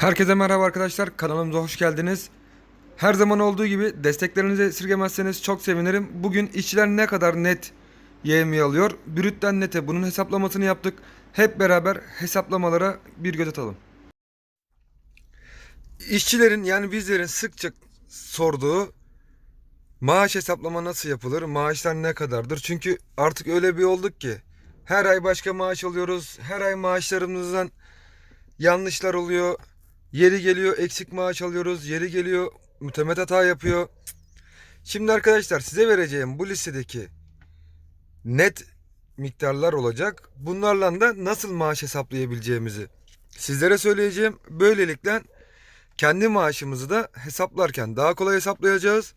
Herkese merhaba arkadaşlar. Kanalımıza hoş geldiniz. Her zaman olduğu gibi desteklerinizi esirgemezseniz çok sevinirim. Bugün işçiler ne kadar net yemeği alıyor? Brütten nete bunun hesaplamasını yaptık. Hep beraber hesaplamalara bir göz atalım. İşçilerin yani bizlerin sıkça sorduğu maaş hesaplama nasıl yapılır? Maaşlar ne kadardır? Çünkü artık öyle bir olduk ki her ay başka maaş alıyoruz. Her ay maaşlarımızdan yanlışlar oluyor. Yeri geliyor eksik maaş alıyoruz. Yeri geliyor mütemet hata yapıyor. Şimdi arkadaşlar size vereceğim bu listedeki net miktarlar olacak. Bunlarla da nasıl maaş hesaplayabileceğimizi sizlere söyleyeceğim. Böylelikle kendi maaşımızı da hesaplarken daha kolay hesaplayacağız.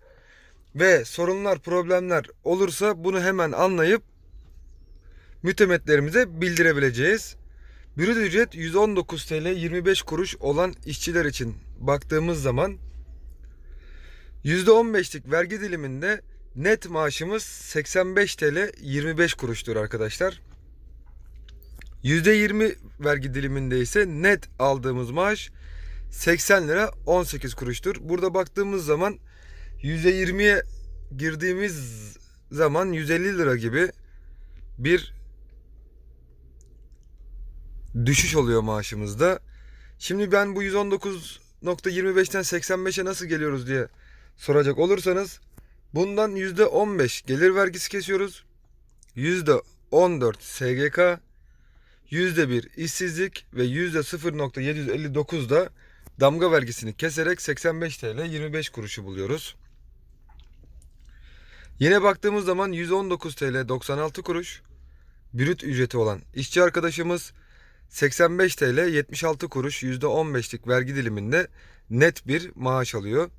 Ve sorunlar, problemler olursa bunu hemen anlayıp mütemetlerimize bildirebileceğiz. Brüt ücret 119 TL 25 kuruş olan işçiler için baktığımız zaman %15'lik vergi diliminde net maaşımız 85 TL 25 kuruştur arkadaşlar. %20 vergi diliminde ise net aldığımız maaş 80 lira 18 kuruştur. Burada baktığımız zaman %20'ye girdiğimiz zaman 150 lira gibi bir düşüş oluyor maaşımızda. Şimdi ben bu 119.25'ten 85'e nasıl geliyoruz diye soracak olursanız bundan %15 gelir vergisi kesiyoruz. %14 SGK, %1 işsizlik ve %0.759 da damga vergisini keserek 85 TL 25 kuruşu buluyoruz. Yine baktığımız zaman 119 TL 96 kuruş brüt ücreti olan işçi arkadaşımız 85 TL 76 kuruş %15'lik vergi diliminde net bir maaş alıyor.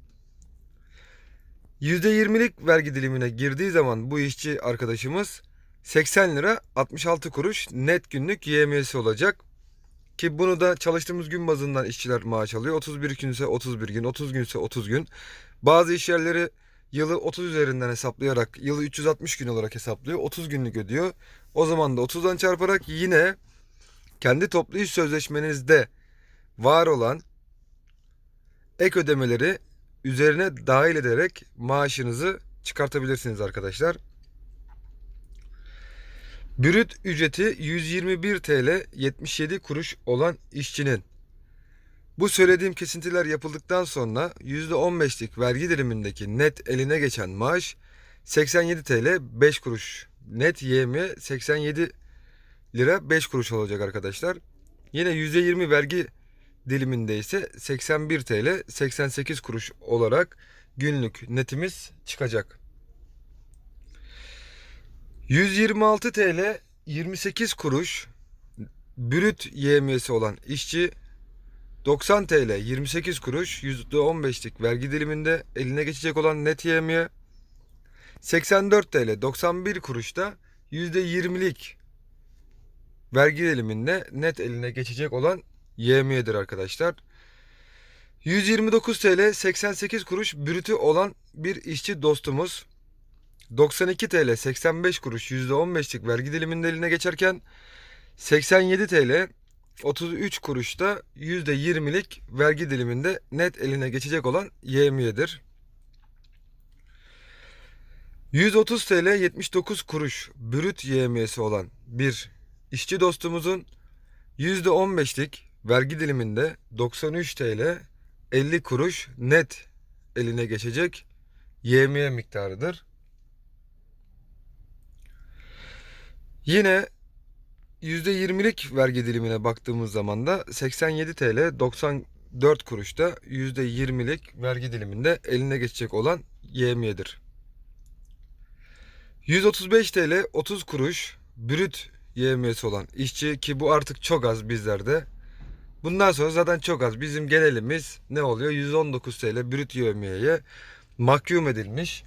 %20'lik vergi dilimine girdiği zaman bu işçi arkadaşımız 80 lira 66 kuruş net günlük YM'si olacak. Ki bunu da çalıştığımız gün bazından işçiler maaş alıyor. 31 günse 31 gün, 30 günse 30 gün. Bazı iş yerleri yılı 30 üzerinden hesaplayarak yılı 360 gün olarak hesaplıyor. 30 günlük ödüyor. O zaman da 30'dan çarparak yine kendi toplu iş sözleşmenizde var olan ek ödemeleri üzerine dahil ederek maaşınızı çıkartabilirsiniz arkadaşlar. Brüt ücreti 121 TL 77 kuruş olan işçinin bu söylediğim kesintiler yapıldıktan sonra %15'lik vergi dilimindeki net eline geçen maaş 87 TL 5 kuruş. Net YM 87 lira 5 kuruş olacak arkadaşlar. Yine %20 vergi diliminde ise 81 TL 88 kuruş olarak günlük netimiz çıkacak. 126 TL 28 kuruş brüt YM'si olan işçi 90 TL 28 kuruş %15'lik vergi diliminde eline geçecek olan net YM'ye 84 TL 91 kuruşta %20'lik vergi diliminde net eline geçecek olan YM'dir arkadaşlar. 129 TL 88 kuruş brütü olan bir işçi dostumuz 92 TL 85 kuruş %15'lik vergi diliminde eline geçerken 87 TL 33 kuruşta %20'lik vergi diliminde net eline geçecek olan YM'dir. 130 TL 79 kuruş brüt YM'si olan bir işçi dostumuzun %15'lik vergi diliminde 93 TL 50 kuruş net eline geçecek YM'ye miktarıdır. Yine %20'lik vergi dilimine baktığımız zaman da 87 TL 94 kuruşta %20'lik vergi diliminde eline geçecek olan YM'dir. 135 TL 30 kuruş brüt YM'si olan işçi ki bu artık çok az bizlerde. Bundan sonra zaten çok az. Bizim genelimiz ne oluyor? 119 TL brüt YM'ye mahkum edilmiş.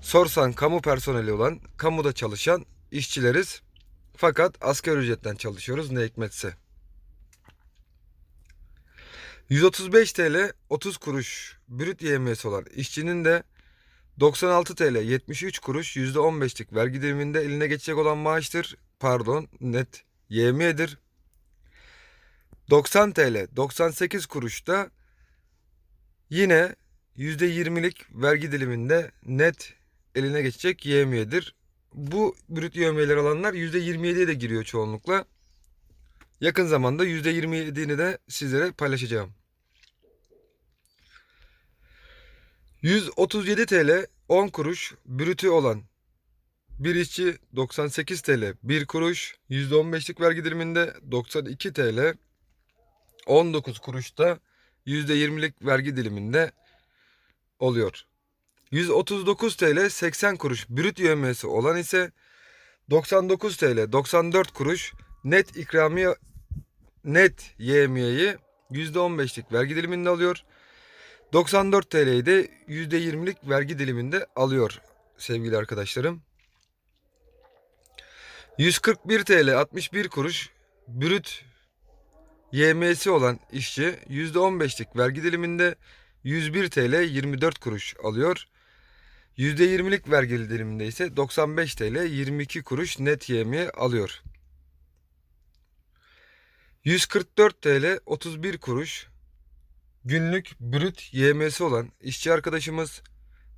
Sorsan kamu personeli olan, kamuda çalışan işçileriz. Fakat asgari ücretten çalışıyoruz ne hikmetse. 135 TL 30 kuruş brüt YM'si olan işçinin de 96 TL 73 kuruş %15'lik vergi diliminde eline geçecek olan maaştır. Pardon net YM'dir. 90 TL 98 kuruşta yine %20'lik vergi diliminde net eline geçecek yevmiyedir. Bu brüt yevmiyeler alanlar %27'ye de giriyor çoğunlukla. Yakın zamanda %27'ini de sizlere paylaşacağım. 137 TL 10 kuruş brütü olan bir işçi 98 TL 1 kuruş %15'lik vergi diliminde 92 TL 19 kuruşta %20'lik vergi diliminde oluyor. 139 TL 80 kuruş brüt yövmesi olan ise 99 TL 94 kuruş net ikramiye net yevmiyeyi %15'lik vergi diliminde alıyor. 94 TL'yi de %20'lik vergi diliminde alıyor sevgili arkadaşlarım. 141 TL 61 kuruş brüt YM'si olan işçi %15'lik vergi diliminde 101 TL 24 kuruş alıyor. %20'lik vergi diliminde ise 95 TL 22 kuruş net yemi alıyor. 144 TL 31 kuruş günlük brüt YM'si olan işçi arkadaşımız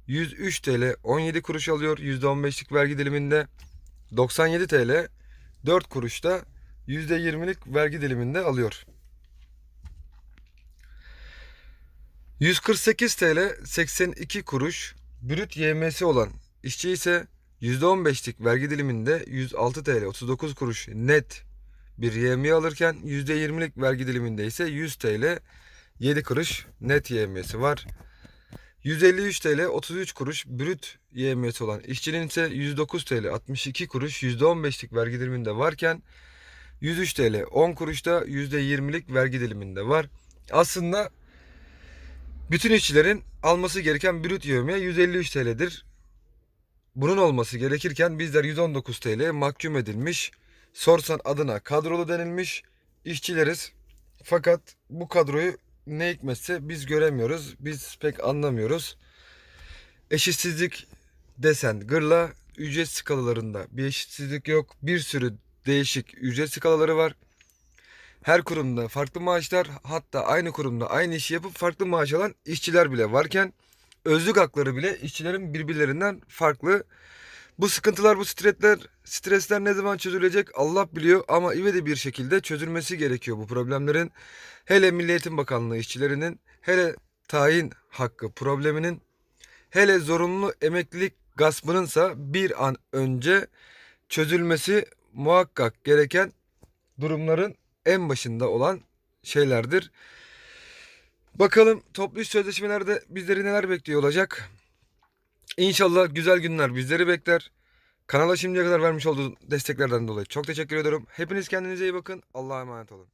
103 TL 17 kuruş alıyor %15'lik vergi diliminde. 97 TL 4 kuruşta %20'lik vergi diliminde alıyor. 148 TL 82 kuruş brüt YM'si olan işçi ise %15'lik vergi diliminde 106 TL 39 kuruş net bir YM alırken %20'lik vergi diliminde ise 100 TL 7 kuruş net YM'si var. 153 TL 33 kuruş brüt YM'si olan işçinin ise 109 TL 62 kuruş %15'lik vergi diliminde varken 103 TL 10 kuruşta %20'lik vergi diliminde var. Aslında bütün işçilerin alması gereken brüt yevmiye 153 TL'dir. Bunun olması gerekirken bizler 119 TL mahkum edilmiş, sorsan adına kadrolu denilmiş işçileriz. Fakat bu kadroyu ne hikmetse biz göremiyoruz. Biz pek anlamıyoruz. Eşitsizlik desen gırla ücret skalalarında bir eşitsizlik yok. Bir sürü değişik ücret skalaları var. Her kurumda farklı maaşlar hatta aynı kurumda aynı işi yapıp farklı maaş alan işçiler bile varken özlük hakları bile işçilerin birbirlerinden farklı. Bu sıkıntılar, bu stresler, stresler ne zaman çözülecek Allah biliyor ama ivedi bir şekilde çözülmesi gerekiyor bu problemlerin. Hele Milli Eğitim Bakanlığı işçilerinin, hele tayin hakkı probleminin, hele zorunlu emeklilik gaspınınsa bir an önce çözülmesi muhakkak gereken durumların en başında olan şeylerdir. Bakalım toplu iş sözleşmelerde bizleri neler bekliyor olacak. İnşallah güzel günler bizleri bekler. Kanala şimdiye kadar vermiş olduğu desteklerden dolayı çok teşekkür ediyorum. Hepiniz kendinize iyi bakın. Allah'a emanet olun.